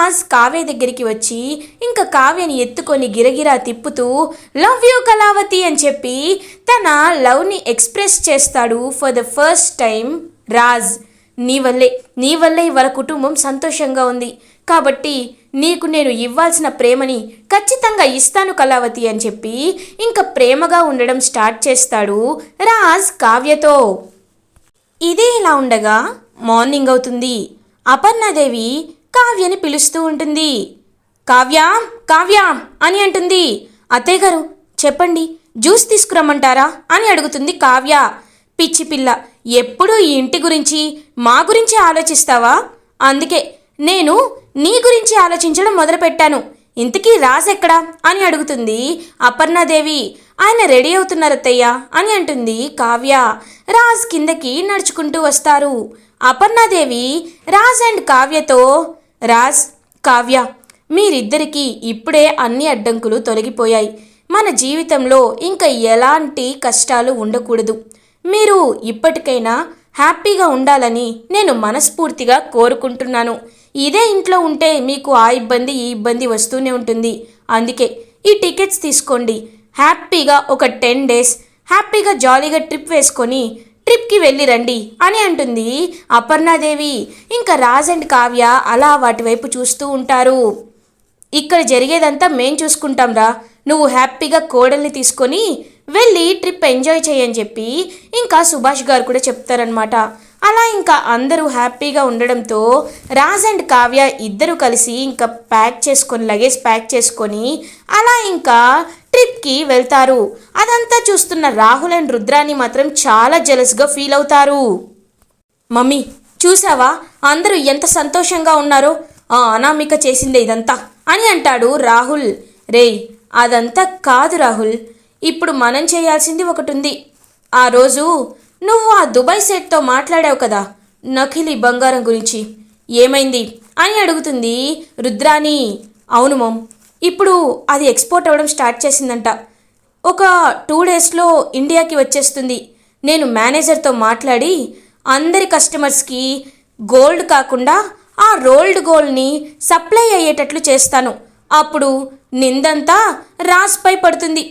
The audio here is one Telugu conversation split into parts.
రాజ్ కావ్య దగ్గరికి వచ్చి ఇంకా కావ్యని ఎత్తుకొని గిరగిరా తిప్పుతూ లవ్ యూ కళావతి అని చెప్పి తన లవ్ని ఎక్స్ప్రెస్ చేస్తాడు for the first time Raj. నీ వల్లే నీ వల్లే వాళ్ళ కుటుంబం సంతోషంగా ఉంది. కాబట్టి నీకు నేను ఇవ్వాల్సిన ప్రేమని ఖచ్చితంగా ఇస్తాను కళావతి అని చెప్పి ఇంకా ప్రేమగా ఉండడం స్టార్ట్ చేస్తాడు రాజ్ కావ్యతో. ఇదే ఇలా ఉండగా మార్నింగ్ అవుతుంది. అపర్ణాదేవి కావ్యని పిలుస్తూ ఉంటుంది. కావ్యాం కావ్యాం అని అంటుంది. అత్తయ్య గారు చెప్పండి జ్యూస్ తీసుకురమ్మంటారా అని అడుగుతుంది కావ్య. పిచ్చి పిల్ల ఎప్పుడూ ఈ ఇంటి గురించి మా గురించి ఆలోచిస్తావా? అందుకే నేను నీ గురించి ఆలోచించడం మొదలుపెట్టాను. ఇంతకీ రాజెక్కడా అని అడుగుతుంది అపర్ణాదేవి. ఆయన రెడీ అవుతున్నారు అత్తయ్య అని అంటుంది కావ్య. రాజ్ కిందకి నడుచుకుంటూ వస్తారు. అపర్ణాదేవి రాజ్ అండ్ కావ్యతో రాజ్ కావ్య మీరిద్దరికీ ఇప్పుడే అన్ని అడ్డంకులు తొలగిపోయాయి. మన జీవితంలో ఇంకా ఎలాంటి కష్టాలు ఉండకూడదు. మీరు ఇప్పటికైనా హ్యాపీగా ఉండాలని నేను మనస్ఫూర్తిగా కోరుకుంటున్నాను. ఇదే ఇంట్లో ఉంటే మీకు ఆ ఇబ్బంది ఈ ఇబ్బంది వస్తూనే ఉంటుంది. అందుకే ఈ టికెట్స్ తీసుకోండి. హ్యాపీగా ఒక టెన్ డేస్ హ్యాపీగా జాలీగా ట్రిప్ వేసుకొని ట్రిప్కి వెళ్ళి రండి అని అంటుంది అపర్ణాదేవి. ఇంకా రాజ్ అండ్ కావ్య అలా వాటి వైపు చూస్తూ ఉంటారు. ఇక్కడ జరిగేదంతా మేం చూసుకుంటాం రా. నువ్వు హ్యాపీగా కోడల్ని తీసుకొని వెళ్ళి ట్రిప్ ఎంజాయ్ చేయని చెప్పి ఇంకా సుభాష్ గారు కూడా చెప్తారనమాట అలా ఇంకా అందరూ హ్యాపీగా ఉండడంతో రాజ్ అండ్ కావ్య ఇద్దరు కలిసి ఇంకా ప్యాక్ చేసుకొని లగేజ్ ప్యాక్ చేసుకొని అలా ఇంకా ట్రిప్కి వెళ్తారు. అదంతా చూస్తున్న రాహుల్ అండ్ రుద్రాని మాత్రం చాలా జెలస్గా ఫీల్ అవుతారు. మమ్మీ చూసావా? అందరూ ఎంత సంతోషంగా ఉన్నారో? ఆ అనామిక చేసిందే ఇదంతా అని అంటాడు రాహుల్. రేయ్ అదంతా కాదు రాహుల్. ఇప్పుడు మనం చేయాల్సింది ఒకటి ఉంది ఆ రోజు నువ్వు ఆ దుబాయ్ సెట్తో మాట్లాడావు కదా నకిలీ బంగారం గురించి. ఏమైంది? అని అడుగుతుంది రుద్రాని అవును మమ్ ఇప్పుడు అది ఎక్స్పోర్ట్ అవ్వడం స్టార్ట్ చేసిందంట. ఒక టూ డేస్లో ఇండియాకి వచ్చేస్తుంది. నేను మేనేజర్తో మాట్లాడి అందరి కస్టమర్స్కి గోల్డ్ కాకుండా ఆ రోల్డ్ గోల్డ్ని సప్లై అయ్యేటట్లు చేస్తాను. అప్పుడు నిందంతా రాజ్పై పడుతుంది.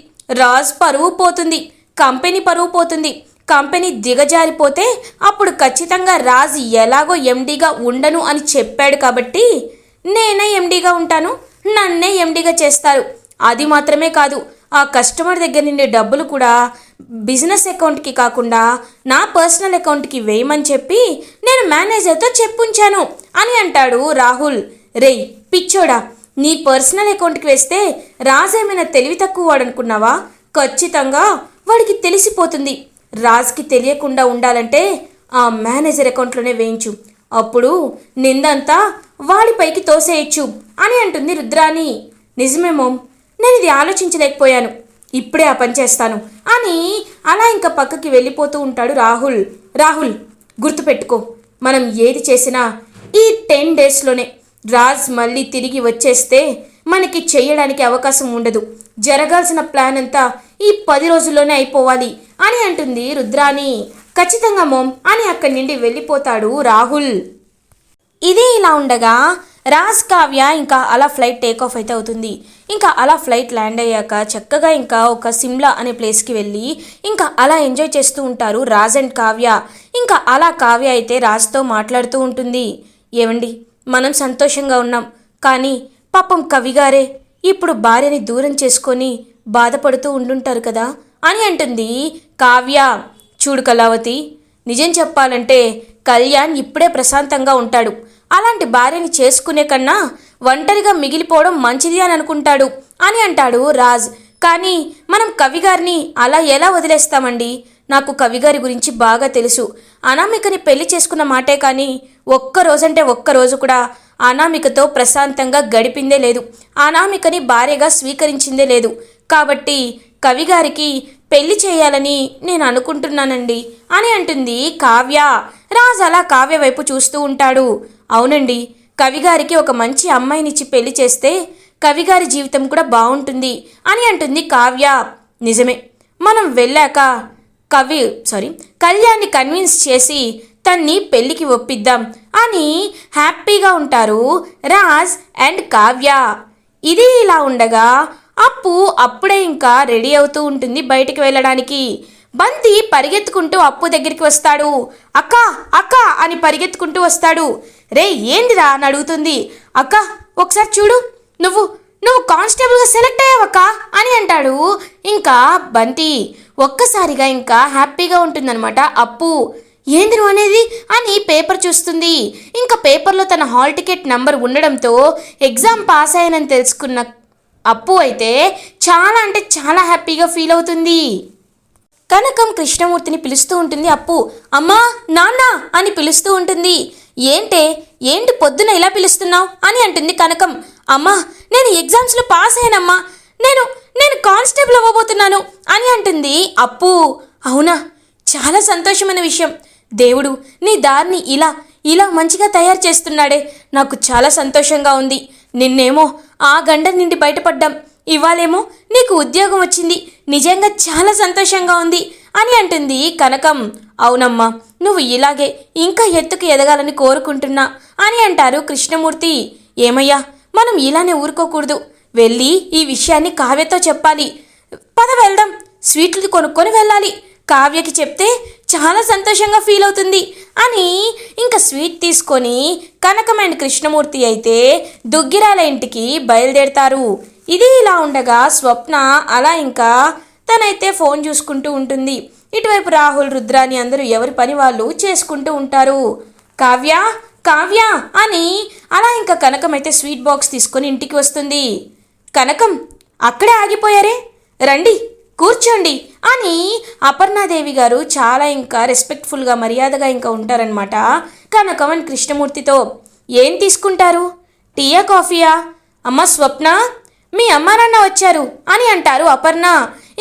రాజ్ పరువు పోతుంది. కంపెనీ పరువు పోతుంది. కంపెనీ దిగజారిపోతే అప్పుడు ఖచ్చితంగా రాజ్ ఎలాగో ఎండీగా ఉండను అని చెప్పాడు కాబట్టి నేనే ఎండీగా ఉంటాను. నన్నే ఎండీగా చేస్తారు. అది మాత్రమే కాదు ఆ కస్టమర్ దగ్గర నుండి డబ్బులు కూడా బిజినెస్ అకౌంట్కి కాకుండా నా పర్సనల్ అకౌంట్కి వేయమని చెప్పి నేను మేనేజర్తో చెప్పుంచాను అని అంటాడు రాహుల్. రేయ్ పిచ్చోడా నీ పర్సనల్ అకౌంట్కి వేస్తే రాజేమైనా తెలివి తక్కువ వాడనుకున్నావా? ఖచ్చితంగా వాడికి తెలిసిపోతుంది. రాజ్కి తెలియకుండా ఉండాలంటే ఆ మేనేజర్ అకౌంట్లోనే వేయించు. అప్పుడు నిందంతా వాడిపైకి తోసేయచ్చు అని అంటుంది రుద్రాని నిజమేమో నేను ఇది ఆలోచించలేకపోయాను. ఇప్పుడే ఆ పని చేస్తాను అని అలా ఇంకా పక్కకి వెళ్ళిపోతూ ఉంటాడు రాహుల్. రాహుల్ గుర్తుపెట్టుకో మనం ఏది చేసినా ఈ టెన్ డేస్లోనే రాజ్ మళ్ళీ తిరిగి వచ్చేస్తే మనకి చేయడానికి అవకాశం ఉండదు. జరగాల్సిన ప్లాన్ అంతా ఈ పది రోజుల్లోనే అయిపోవాలి అని అంటుంది రుద్రాని ఖచ్చితంగా మోమ్ అని అక్కడి నుండి వెళ్ళిపోతాడు రాహుల్. ఇది ఇలా ఉండగా రాజ్ కావ్య ఇంకా అలా ఫ్లైట్ టేక్ ఆఫ్ అయితే అవుతుంది. ఇంకా అలా ఫ్లైట్ ల్యాండ్ అయ్యాక చక్కగా ఇంకా ఒక సిమ్లా అనే ప్లేస్కి వెళ్ళి ఇంకా అలా ఎంజాయ్ చేస్తూ ఉంటారు రాజ్ అండ్ కావ్య. ఇంకా అలా కావ్య అయితే రాజ్తో మాట్లాడుతూ ఉంటుంది. ఏమండి మనం సంతోషంగా ఉన్నాం. కానీ పాపం కవిగారే ఇప్పుడు భార్యని దూరం చేసుకొని బాధపడుతూ ఉండుంటారు కదా అని అంటుంది కావ్య. చూడు కళావతి నిజం చెప్పాలంటే కళ్యాణ్ ఇప్పుడే ప్రశాంతంగా ఉంటాడు. అలాంటి భార్యని చేసుకునే కన్నా ఒంటరిగా మిగిలిపోవడం మంచిది అని అనుకుంటాడు అని అంటాడు రాజ్. కానీ మనం కవిగారిని అలా ఎలా వదిలేస్తామండి? నాకు కవిగారి గురించి బాగా తెలుసు. అనామికని పెళ్ళి చేసుకున్న మాటే కానీ ఒక్క రోజంటే ఒక్క రోజు కూడా అనామికతో ప్రశాంతంగా గడిపిందే లేదు. అనామికని భార్యగా స్వీకరించిందే లేదు. కాబట్టి కవిగారికి పెళ్ళి చేయాలని నేను అనుకుంటున్నానండి అని అంటుంది కావ్య. రాజ్ అలా కావ్య వైపు చూస్తూ ఉంటాడు. అవునండి కవిగారికి ఒక మంచి అమ్మాయినిచ్చి పెళ్ళి చేస్తే కవిగారి జీవితం కూడా బాగుంటుంది అని అంటుంది కావ్య. నిజమే మనం వెళ్ళాక కవి సారీ కళ్యాణ్ని కన్విన్స్ చేసి తన్ని పెళ్ళికి ఒప్పిద్దాం అని హ్యాపీగా ఉంటారు రాజ్ అండ్ కావ్య. ఇది ఇలా ఉండగా అప్పు అప్పుడే ఇంకా రెడీ అవుతూ ఉంటుంది బయటికి వెళ్ళడానికి. బంతి పరిగెత్తుకుంటూ అప్పు దగ్గరికి వస్తాడు. అక్క అక్క అని పరిగెత్తుకుంటూ వస్తాడు. రే ఏందిరా అని అడుగుతుంది. అక్క ఒకసారి చూడు. నువ్వు నువ్వు కానిస్టేబుల్గా సెలెక్ట్ అయ్యావక్క అని అంటాడు. ఇంకా బంతి ఒక్కసారిగా ఇంకా హ్యాపీగా ఉంటుందన్నమాట అప్పు. ఏందిరు అనేది? అని పేపర్ చూస్తుంది. ఇంకా పేపర్లో తన హాల్ టికెట్ నంబర్ ఉండడంతో ఎగ్జామ్ పాస్ అయ్యానని తెలుసుకున్న అప్పు అయితే చాలా అంటే చాలా హ్యాపీగా ఫీల్ అవుతుంది. కనకం కృష్ణమూర్తిని పిలుస్తూ ఉంటుంది అప్పు. అమ్మా నాన్న అని పిలుస్తూ ఉంటుంది. ఏంటే ఏంటి పొద్దున ఇలా పిలుస్తున్నావు అని అంటుంది కనకం. అమ్మా నేను ఎగ్జామ్స్లో పాస్ అయ్యానమ్మా. నేను నేను కానిస్టేబుల్ అవ్వబోతున్నాను అని అంటుంది అప్పు. అవునా? చాలా సంతోషమైన విషయం. దేవుడు నీ దారిని ఇలా ఇలా మంచిగా తయారు చేస్తున్నాడే. నాకు చాలా సంతోషంగా ఉంది. నిన్నేమో ఆ గండ నుండి బయటపడ్డాం. ఇవాళేమో నీకు ఉద్యోగం వచ్చింది. నిజంగా చాలా సంతోషంగా ఉంది అని అంటుంది కనకం. అవునమ్మా నువ్వు ఇలాగే ఇంకా ఎత్తుకు ఎదగాలని కోరుకుంటున్నా అని అంటారు కృష్ణమూర్తి. ఏమయ్యా మనం ఇలానే ఊరుకోకూడదు. వెళ్ళి ఈ విషయాన్ని కావ్యతో చెప్పాలి. పద వెళ్దాం. స్వీట్లు కొనుక్కొని వెళ్ళాలి. కావ్యకి చెప్తే చాలా సంతోషంగా ఫీల్ అవుతుంది. అని ఇంకా స్వీట్ తీసుకొని కనకం అండ్ కృష్ణమూర్తి అయితే దుగ్గిరాల ఇంటికి బయలుదేరతారు. ఇది ఇలా ఉండగా స్వప్న అలా ఇంకా తనైతే ఫోన్ చూసుకుంటూ ఉంటుంది. ఇటువైపు రాహుల్ రుద్రాని అందరూ ఎవరి పని వాళ్ళు చేసుకుంటూ ఉంటారు. కావ్య కావ్య అని అలా ఇంకా కనకం అయితే స్వీట్ బాక్స్ తీసుకొని ఇంటికి వస్తుంది. కనకం అక్కడే ఆగిపోయారే? రండి కూర్చోండి. అని అపర్ణాదేవి గారు చాలా ఇంకా రెస్పెక్ట్ఫుల్గా మర్యాదగా ఇంకా ఉంటారనమాట కనకం కృష్ణమూర్తితో ఏం తీసుకుంటారు? టీయా కాఫీయా? అమ్మ స్వప్న? మీ అమ్మ నాన్న వచ్చారు అని అంటారు అపర్ణ.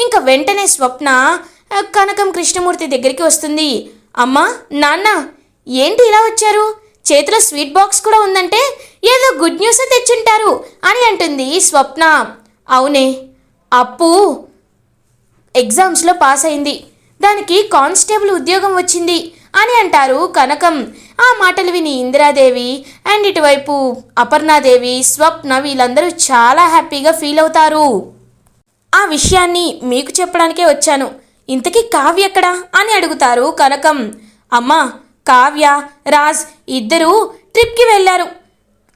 ఇంకా వెంటనే స్వప్న కనకం కృష్ణమూర్తి దగ్గరికి వస్తుంది. అమ్మా నాన్న ఏంటి ఇలా వచ్చారు? చేతిలో స్వీట్ బాక్స్ కూడా ఉందంటే ఏదో గుడ్ న్యూస్ తెచ్చుంటారు అని అంటుంది స్వప్న. అవునే అప్పు ఎగ్జామ్స్లో పాస్ అయింది. దానికి కానిస్టేబుల్ ఉద్యోగం వచ్చింది అని అంటారు కనకం. ఆ మాటలు విని ఇందిరాదేవి అండ్ ఇటువైపు అపర్ణాదేవి స్వప్న వీళ్ళందరూ చాలా హ్యాపీగా ఫీల్ అవుతారు. ఆ విషయాన్ని మీకు చెప్పడానికే వచ్చాను. ఇంతకీ కావ్య ఎక్కడా? అని అడుగుతారు కనకం. అమ్మా కావ్య రాజ్ ఇద్దరూ ట్రిప్కి వెళ్ళారు.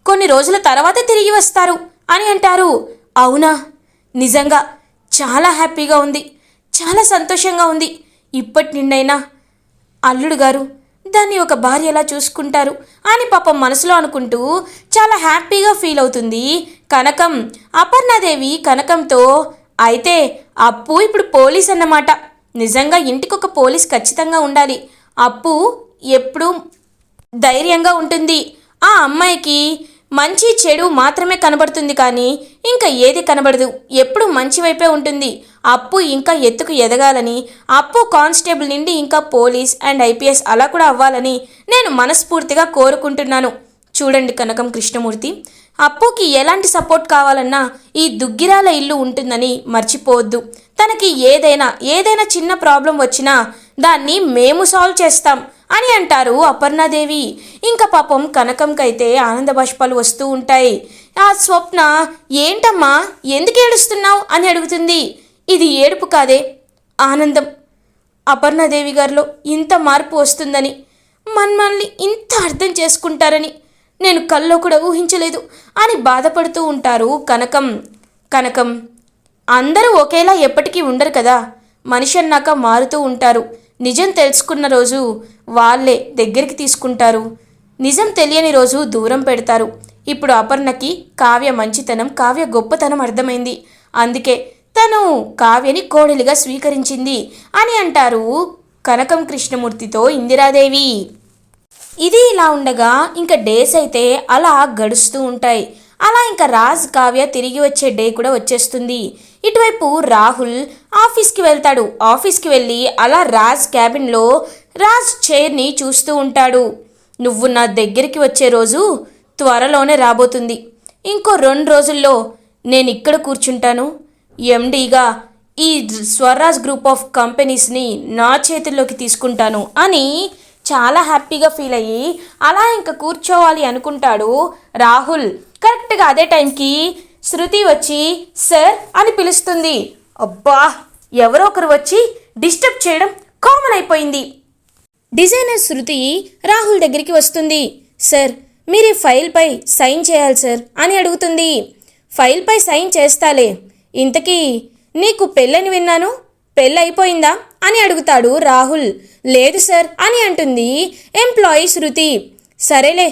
కొన్ని రోజుల తర్వాత తిరిగి వస్తారు అని అంటారు. అవునా? నిజంగా చాలా హ్యాపీగా ఉంది. చాలా సంతోషంగా ఉంది. ఇప్పటి నిండైనా అల్లుడు గారు దాన్ని ఒక భార్య ఎలా చూసుకుంటారు అని పాపం మనసులో అనుకుంటూ చాలా హ్యాపీగా ఫీల్ అవుతుంది. కనకం అపర్ణాదేవి కనకంతో అయితే అప్పు ఇప్పుడు పోలీస్ అన్నమాట. నిజంగా ఇంటికి ఒక పోలీస్ ఖచ్చితంగా ఉండాలి. అప్పు ఎప్పుడూ ధైర్యంగా ఉంటుంది. ఆ అమ్మాయికి మంచి చెడు మాత్రమే కనబడుతుంది కానీ ఇంకా ఏది కనబడదు. ఎప్పుడు మంచి వైపే ఉంటుంది. అప్పు ఇంకా ఎత్తుకు ఎదగాలని అప్పు కానిస్టేబుల్ నుండి ఇంకా పోలీస్ అండ్ ఐపీఎస్ అలా కూడా అవ్వాలని నేను మనస్ఫూర్తిగా కోరుకుంటున్నాను. చూడండి కనకం కృష్ణమూర్తి. అప్పుకి ఎలాంటి సపోర్ట్ కావాలన్నా ఈ దుగ్గిరాల ఇల్లు ఉంటుందని మర్చిపోవద్దు. తనకి ఏదైనా ఏదైనా చిన్న ప్రాబ్లం వచ్చినా దాన్ని మేము సాల్వ్ చేస్తాం అని అంటారు అపర్ణాదేవి. ఇంకా పాపం కనకంకైతే ఆనంద బాష్పాలు వస్తూ ఉంటాయి. ఆ స్వప్న ఏంటమ్మా? ఎందుకు ఏడుస్తున్నావు? అని అడుగుతుంది. ఇది ఏడుపు కాదే? ఆనందం. అపర్ణదేవి గారిలో ఇంత మార్పు వస్తుందని మన్మల్ని ఇంత అర్థం చేసుకుంటారని నేను కల్లో కూడా ఊహించలేదు. అని బాధపడుతూ ఉంటారు కనకం. కనకం అందరూ ఒకేలా ఎప్పటికీ ఉండరు కదా? మనిషి అన్నాక మారుతూ ఉంటారు. నిజం తెలుసుకున్న రోజు వాళ్ళే దగ్గరికి తీసుకుంటారు. నిజం తెలియని రోజు దూరం పెడతారు. ఇప్పుడు అపర్ణకి కావ్య మంచితనం కావ్య గొప్పతనం అర్థమైంది. అందుకే తను కావ్యని కోడలిగా స్వీకరించింది అని అంటారు కనకం కృష్ణమూర్తితో ఇందిరాదేవి. ఇది ఇలా ఉండగా ఇంకా డేస్ అయితే అలా గడుస్తూ ఉంటాయి. అలా ఇంకా రాజ్ కావ్య తిరిగి వచ్చే డే కూడా వచ్చేస్తుంది. ఇటువైపు రాహుల్ ఆఫీస్కి వెళ్తాడు. ఆఫీస్కి వెళ్ళి అలా రాజ్ క్యాబిన్లో రాజ్ చైర్ని చూస్తూ ఉంటాడు. నువ్వు నా దగ్గరికి వచ్చే రోజు త్వరలోనే రాబోతుంది. ఇంకో రెండు రోజుల్లో నేను ఇక్కడ కూర్చుంటాను. ఎండీగా ఈ స్వరాజ్ గ్రూప్ ఆఫ్ కంపెనీస్ని నా చేతుల్లోకి తీసుకుంటాను అని చాలా హ్యాపీగా ఫీల్ అయ్యి అలా ఇంకా కూర్చోవాలి అనుకుంటాడు రాహుల్. కరెక్ట్గా అదే టైంకి శృతి వచ్చి సార్ అని పిలుస్తుంది. అబ్బా ఎవరో ఒకరు వచ్చి డిస్టర్బ్ చేయడం కామన్ అయిపోయింది. డిజైనర్ శృతి రాహుల్ దగ్గరికి వస్తుంది. సార్ మీరు ఈ ఫైల్పై సైన్ చేయాలి సార్ అని అడుగుతుంది. ఫైల్పై సైన్ చేస్తాలే ఇంతకీ నీకు పెళ్ళని విన్నాను? పెళ్ళి అయిపోయిందా అని అడుగుతాడు రాహుల్. లేదు సార్ అని అంటుంది ఎంప్లాయీ శృతి. సరేలే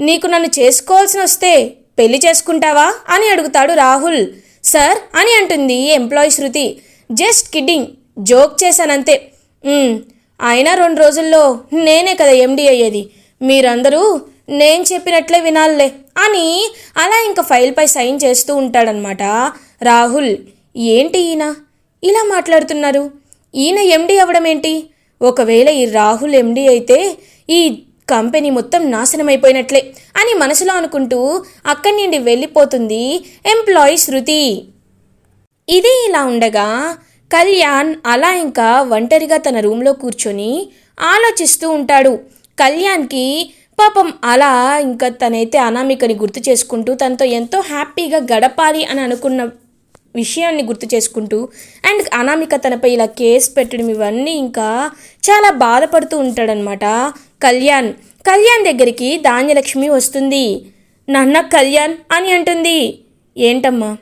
నీకు నన్ను చేసుకోవాల్సిన వస్తే పెళ్ళి చేసుకుంటావా? అని అడుగుతాడు రాహుల్. సార్ అని అంటుంది employee Shruti. Just kidding joke చేశానంతే. అయినా రెండు రోజుల్లో నేనే కదా ఎండి అయ్యేది. మీరందరూ నేను చెప్పినట్లే వినాలే అని అలా ఇంకా ఫైల్పై సైన్ చేస్తూ ఉంటాడనమాట రాహుల్ ఏంటి ఈయన? ఇలా మాట్లాడుతున్నారు? ఈయన ఎండీ అవ్వడం ఏంటి ఒకవేళ ఈ రాహుల్ ఎండీ అయితే ఈ కంపెనీ మొత్తం నాశనమైపోయినట్లే అని మనసులో అనుకుంటూ అక్కడి నుండి వెళ్ళిపోతుంది ఎంప్లాయీ శృతి. ఇది ఇలా ఉండగా కళ్యాణ్ అలా ఇంకా ఒంటరిగా తన రూమ్లో కూర్చొని ఆలోచిస్తూ ఉంటాడు. కళ్యాణ్కి పాపం అలా ఇంకా తనైతే అనామికని గుర్తు చేసుకుంటూ తనతో ఎంతో హ్యాపీగా గడపాలి అని అనుకున్న విషయాన్ని గుర్తు చేసుకుంటూ అండ్ అనామిక తనపై ఇలా కేసు పెట్టడం ఇవన్నీ ఇంకా చాలా బాధపడుతూ ఉంటాడనమాట కళ్యాణ్ కళ్యాణ్ దగ్గరికి ధాన్యలక్ష్మి వస్తుంది. నాన్న కళ్యాణ్ అని అంటుంది. ఏంటమ్మా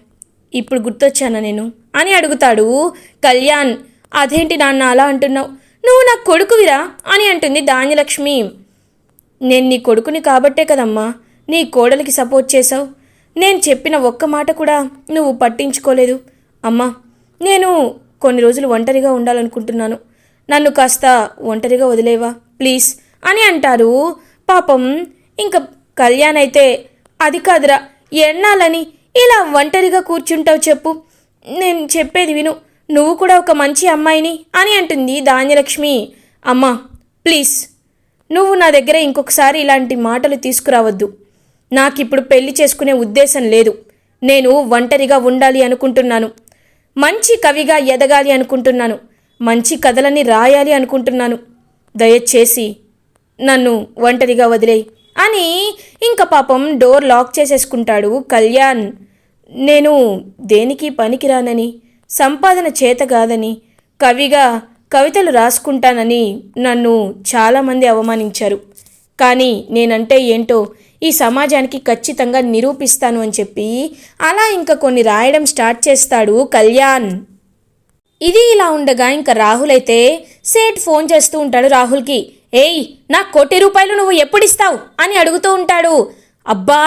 ఇప్పుడు గుర్తొచ్చానా నేను? అని అడుగుతాడు. కళ్యాణ్ అదేంటి నాన్న అలా అంటున్నావు? నువ్వు నా కొడుకువిరా? అని అంటుంది ధాన్యలక్ష్మి. నేను నీ కొడుకుని కాబట్టే కదమ్మా నీ కోడలికి సపోర్ట్ చేశావు. నేను చెప్పిన ఒక్క మాట కూడా నువ్వు పట్టించుకోలేదు. అమ్మా నేను కొన్ని రోజులు ఒంటరిగా ఉండాలనుకుంటున్నాను. నన్ను కాస్త ఒంటరిగా వదిలేవా? ప్లీజ్ అని అంటారు. పాపం ఇంకా కళ్యాణ్ అయితే అది కాదురా ఎన్నాలని ఇలా ఒంటరిగా కూర్చుంటావు చెప్పు. నేను చెప్పేది విను నువ్వు కూడా ఒక మంచి అమ్మాయిని అని అంటుంది ధాన్యలక్ష్మి. అమ్మా ప్లీజ్ నువ్వు నా దగ్గర ఇంకొకసారి ఇలాంటి మాటలు తీసుకురావద్దు. నాకిప్పుడు పెళ్ళి చేసుకునే ఉద్దేశం లేదు. నేను ఒంటరిగా ఉండాలి అనుకుంటున్నాను. మంచి కవిగా ఎదగాలి అనుకుంటున్నాను. మంచి కథలని రాయాలి అనుకుంటున్నాను. దయచేసి నన్ను ఒంటరిగా వదిలేయి. అని ఇంకా పాపం డోర్ లాక్ చేసేసుకుంటాడు కళ్యాణ్. నేను దేనికి పనికిరానని సంపాదన చేత కాదని కవిగా కవితలు రాసుకుంటానని నన్ను చాలామంది అవమానించారు. కానీ నేనంటే ఏంటో ఈ సమాజానికి ఖచ్చితంగా నిరూపిస్తాను అని చెప్పి అలా ఇంకా కొన్ని రాయడం స్టార్ట్ చేస్తాడు కళ్యాణ్. ఇది ఇలా ఉండగా ఇంకా రాహుల్ అయితే సేట్ ఫోన్ చేస్తూ ఉంటాడు రాహుల్కి. ఏయ్ నా కోటి రూపాయలు నువ్వు ఎప్పుడు ఇస్తావు అని అడుగుతూ ఉంటాడు. అబ్బా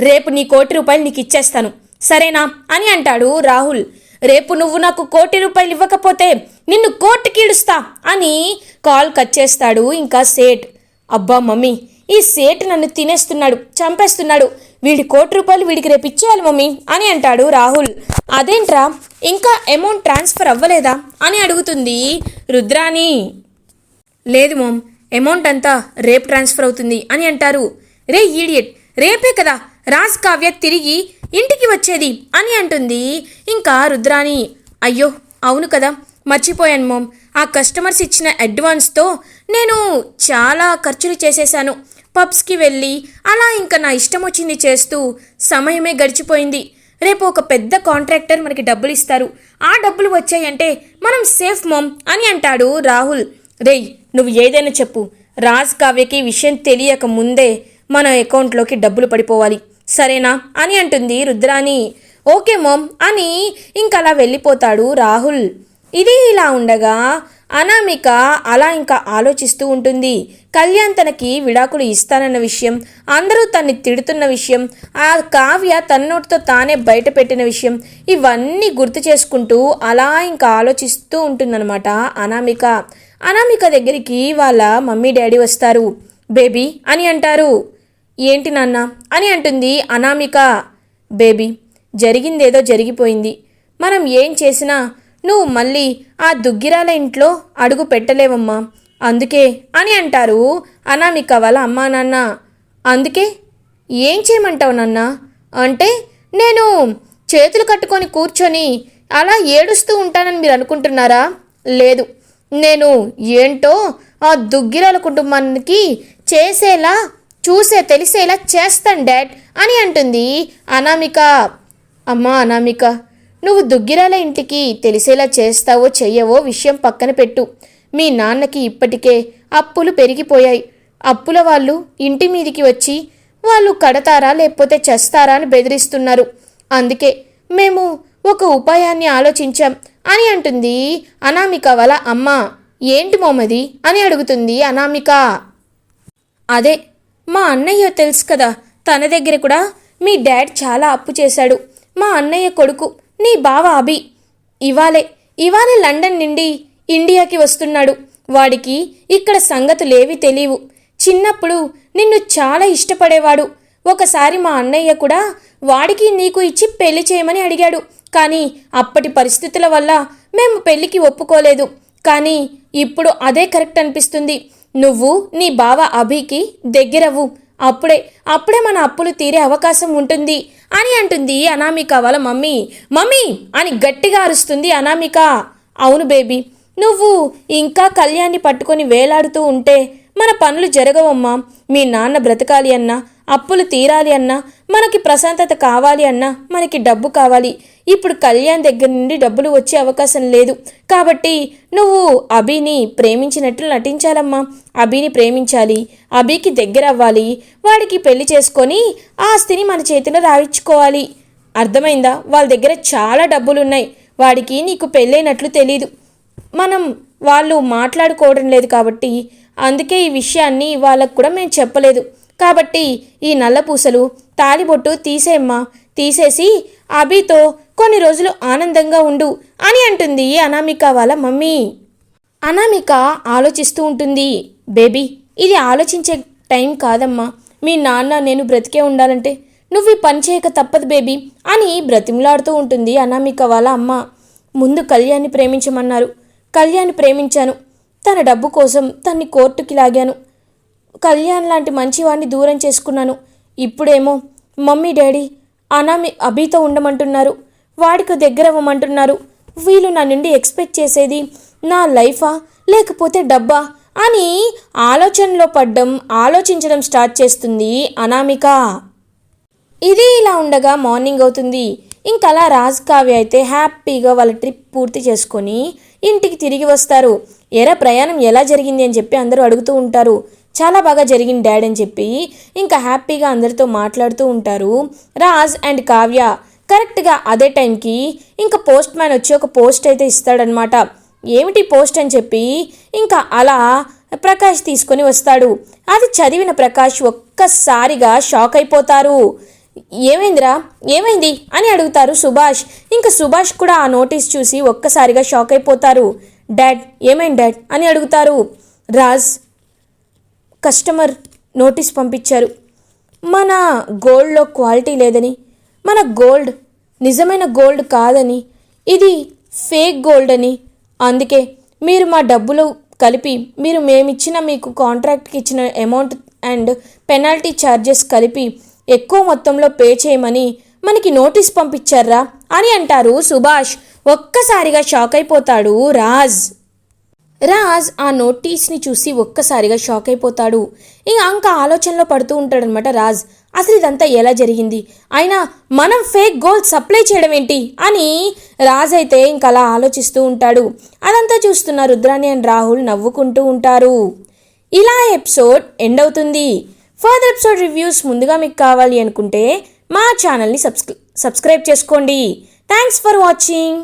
రేపు నీ కోటి రూపాయలు నీకు ఇచ్చేస్తాను. సరేనా? అని అంటాడు రాహుల్. రేపు నువ్వు నాకు కోటి రూపాయలు ఇవ్వకపోతే నిన్ను కోర్టుకి ఇడుస్తా అని కాల్ కట్ చేస్తాడు ఇంకా సేట్. అబ్బా మమ్మీ ఈ సేటు నన్ను తినేస్తున్నాడు చంపేస్తున్నాడు. వీడి కోటి రూపాయలు వీడికి రేపు ఇచ్చేయాలి మమ్మీ అని అంటాడు రాహుల్. అదేంట్రా ఇంకా అమౌంట్ ట్రాన్స్ఫర్ అవ్వలేదా అని అడుగుతుంది రుద్రాని లేదు మోమ్ అమౌంట్ అంతా రేపు ట్రాన్స్ఫర్ అవుతుంది అని అంటారు. రే ఈడియట్ రేపే కదా రాజ్ కావ్య తిరిగి ఇంటికి వచ్చేది అని అంటుంది ఇంకా రుద్రాని అయ్యో అవును కదా మర్చిపోయాను మోమ్ ఆ కస్టమర్స్ ఇచ్చిన అడ్వాన్స్తో నేను చాలా ఖర్చులు చేసేశాను. పబ్స్కి వెళ్ళి అలా ఇంకా నా ఇష్టం వచ్చింది చేస్తూ సమయమే గడిచిపోయింది. రేపు ఒక పెద్ద కాంట్రాక్టర్ మనకి డబ్బులు ఇస్తారు. ఆ డబ్బులు వచ్చాయంటే మనం సేఫ్ మోమ్ అని అంటాడు రాహుల్. రేయ్ నువ్వు ఏదైనా చెప్పు. రాజ్ కావ్యకి విషయం తెలియక ముందే మన అకౌంట్లోకి డబ్బులు పడిపోవాలి. సరేనా? అని అంటుంది రుద్రాని ఓకే మోమ్ అని ఇంకా అలా వెళ్ళిపోతాడు రాహుల్. ఇది ఇలా ఉండగా అనామిక అలా ఇంకా ఆలోచిస్తూ ఉంటుంది. కళ్యాణ్ తనకి విడాకులు ఇస్తానన్న విషయం అందరూ తన్ని తిడుతున్న విషయం ఆ కావ్య తన నోటితో తానే బయట పెట్టిన విషయం ఇవన్నీ గుర్తు చేసుకుంటూ అలా ఇంకా ఆలోచిస్తూ ఉంటుందన్నమాట అనామిక. అనామిక దగ్గరికి వాళ్ళ మమ్మీ డాడీ వస్తారు. బేబీ అని అంటారు. ఏంటి నాన్న? అని అంటుంది అనామిక. బేబీ జరిగిందేదో జరిగిపోయింది. మనం ఏం చేసినా నువ్వు మళ్ళీ ఆ దుగ్గిరాల ఇంట్లో అడుగు పెట్టలేవమ్మా. అందుకే అని అంటారు అనామిక వాళ్ళ అమ్మా నాన్న. అందుకే ఏం చేయమంటావు నాన్న? అంటే నేను చేతులు కట్టుకొని కూర్చొని అలా ఏడుస్తూ ఉంటానని మీరు అనుకుంటున్నారా? లేదు. నేను ఏంటో ఆ దుగ్గిరాల కుటుంబానికి చేసేలా చూసే తెలిసేలా చేస్తాను డాడ్ అని అంటుంది అనామిక. అమ్మా అనామిక నువ్వు దుగ్గిరాల ఇంటికి తెలిసేలా చేస్తావో చెయ్యవో విషయం పక్కన పెట్టు. మీ నాన్నకి ఇప్పటికే అప్పులు పెరిగిపోయాయి. అప్పుల వాళ్ళు ఇంటి మీదికి వచ్చి వాళ్ళు కడతారా లేకపోతే చేస్తారా అని బెదిరిస్తున్నారు. అందుకే మేము ఒక ఉపాయాన్ని ఆలోచించాం. అని అంటుంది అనామిక వాళ్ళ అమ్మ ఏంటి మోమది? అని అడుగుతుంది అనామిక. అదే మా అన్నయ్య తెలుసు కదా తన దగ్గర కూడా మీ డాడ్ చాలా అప్పు చేశాడు. మా అన్నయ్య కొడుకు నీ బావ అభి. ఇవాళే ఇవాళే లండన్ నుండి ఇండియాకి వస్తున్నాడు. వాడికి ఇక్కడ సంగతులేవి తెలియవు చిన్నప్పుడు నిన్ను చాలా ఇష్టపడేవాడు. ఒకసారి మా అన్నయ్య కూడా వాడికి నీకు ఇచ్చి పెళ్ళి చేయమని అడిగాడు. కానీ అప్పటి పరిస్థితుల వల్ల మేము పెళ్ళికి ఒప్పుకోలేదు. కానీ ఇప్పుడు అదే కరెక్ట్ అనిపిస్తుంది. నువ్వు నీ బావ అభికి దగ్గరవు అప్పుడే అప్పుడే మన అప్పులు తీరే అవకాశం ఉంటుంది. అని అంటుంది అనామిక వాళ్ళ మమ్మీ. మమ్మీ! అని గట్టిగా అరుస్తుంది అనామిక. అవును బేబీ నువ్వు ఇంకా కళ్యాణ్ని పట్టుకొని వేలాడుతూ ఉంటే మన పనులు జరగవమ్మా. మీ నాన్న బ్రతకాలి అన్నా. అప్పులు తీరాలి అన్నా మనకి ప్రశాంతత కావాలి అన్నా మనకి డబ్బు కావాలి. ఇప్పుడు కళ్యాణ్ దగ్గర నుండి డబ్బులు వచ్చే అవకాశం లేదు. కాబట్టి నువ్వు అభిని ప్రేమించినట్లు నటించాలమ్మా. అభిని ప్రేమించాలి అభికి దగ్గర అవ్వాలి వాడికి పెళ్ళి చేసుకొని ఆస్తిని మన చేతిలో రాయించుకోవాలి. అర్థమైందా? వాళ్ళ దగ్గర చాలా డబ్బులున్నాయి. వాడికి నీకు పెళ్ళైనట్లు తెలీదు. మనం వాళ్ళు మాట్లాడుకోవడం లేదు కాబట్టి అందుకే ఈ విషయాన్ని వాళ్ళకు కూడా మేము చెప్పలేదు. కాబట్టి ఈ నల్లపూసలు తాలిబొట్టు తీసేమ్మా తీసేసి అభితో కొన్ని రోజులు ఆనందంగా ఉండు అని అంటుంది అనామిక వాళ్ళ మమ్మీ. అనామిక ఆలోచిస్తూ ఉంటుంది బేబీ ఇది ఆలోచించే టైం కాదమ్మా. మీ నాన్న నేను బ్రతికే ఉండాలంటే నువ్వు ఈ పని చేయక తప్పదు బేబీ అని బ్రతిమలాడుతూ ఉంటుంది అనామిక వాళ్ళ అమ్మ. ముందు కళ్యాణ్ని ప్రేమించమన్నారు. కళ్యాణ్ని ప్రేమించాను. తన డబ్బు కోసం తన్ని కోర్టుకి లాగాను. కళ్యాణ్ లాంటి మంచివాడిని దూరం చేసుకున్నాను. ఇప్పుడేమో మమ్మీ డాడీ అనామి అభితో ఉండమంటున్నారు. వాడికి దగ్గర అవ్వమంటున్నారు. వీళ్ళు నా నుండి ఎక్స్పెక్ట్ చేసేది నా లైఫా లేకపోతే డబ్బా అని ఆలోచనలో పడ్డం ఆలోచించడం స్టార్ట్ చేస్తుంది అనామిక. ఇది ఇలా ఉండగా మార్నింగ్ అవుతుంది. ఇంకలా రాజ్ కావ్య అయితే హ్యాపీగా వాళ్ళ ట్రిప్ పూర్తి చేసుకొని ఇంటికి తిరిగి వస్తారు. ఎరా ప్రయాణం ఎలా జరిగింది అని చెప్పి అందరూ అడుగుతూ ఉంటారు. చాలా బాగా జరిగింది డాడ్ అని చెప్పి ఇంకా హ్యాపీగా అందరితో మాట్లాడుతూ ఉంటారు. రాజ్ అండ్ కావ్య కరెక్ట్గా అదే టైంకి ఇంకా పోస్ట్ మ్యాన్ వచ్చి ఒక పోస్ట్ అయితే ఇస్తాడనమాట ఏమిటి పోస్ట్ అని చెప్పి ఇంకా అలా ప్రకాష్ తీసుకొని వస్తాడు. అది చదివిన ప్రకాష్ ఒక్కసారిగా షాక్ అయిపోతారు. ఏమైందిరా? ఏమైంది? అని అడుగుతారు సుభాష్. ఇంకా సుభాష్ కూడా ఆ నోటీస్ చూసి ఒక్కసారిగా షాక్ అయిపోతారు. డాడ్ ఏమైంది డాడ్? అని అడుగుతారు. రాజ్ కస్టమర్ నోటీస్ పంపించారు. మన గోల్డ్లో క్వాలిటీ లేదని మన గోల్డ్ నిజమైన గోల్డ్ కాదని ఇది ఫేక్ గోల్డ్ అని. అందుకే మీరు మా డబ్బులు కలిపి మీరు మేమిచ్చిన మీకు కాంట్రాక్ట్కి ఇచ్చిన అమౌంట్ అండ్ పెనాల్టీ ఛార్జెస్ కలిపి ఎక్కువ మొత్తంలో పే చేయమని మనకి నోటీస్ పంపించారా అని అంటారు సుభాష్. ఒక్కసారిగా షాక్ అయిపోతాడు రాజ్. రాజ్ ఆ నోటీస్ని చూసి ఒక్కసారిగా షాక్ అయిపోతాడు. ఇంకా అంక ఆలోచనలో పడుతూ ఉంటాడనమాట రాజ్. అసలు ఇదంతా ఎలా జరిగింది? అయినా మనం ఫేక్ గోల్డ్ సప్లై చేయడం ఏంటి? అని రాజ్ అయితే ఇంకలా అలా ఆలోచిస్తూ ఉంటాడు. అదంతా చూస్తున్న రుద్రాణి అండ్ రాహుల్ నవ్వుకుంటూ ఉంటారు. ఇలా ఎపిసోడ్ ఎండ్ అవుతుంది. ఫర్దర్ ఎపిసోడ్ రివ్యూస్ ముందుగా మీకు కావాలి అనుకుంటే మా ఛానల్ని సబ్స్క్రై సబ్స్క్రైబ్ చేసుకోండి. Thanks for watching.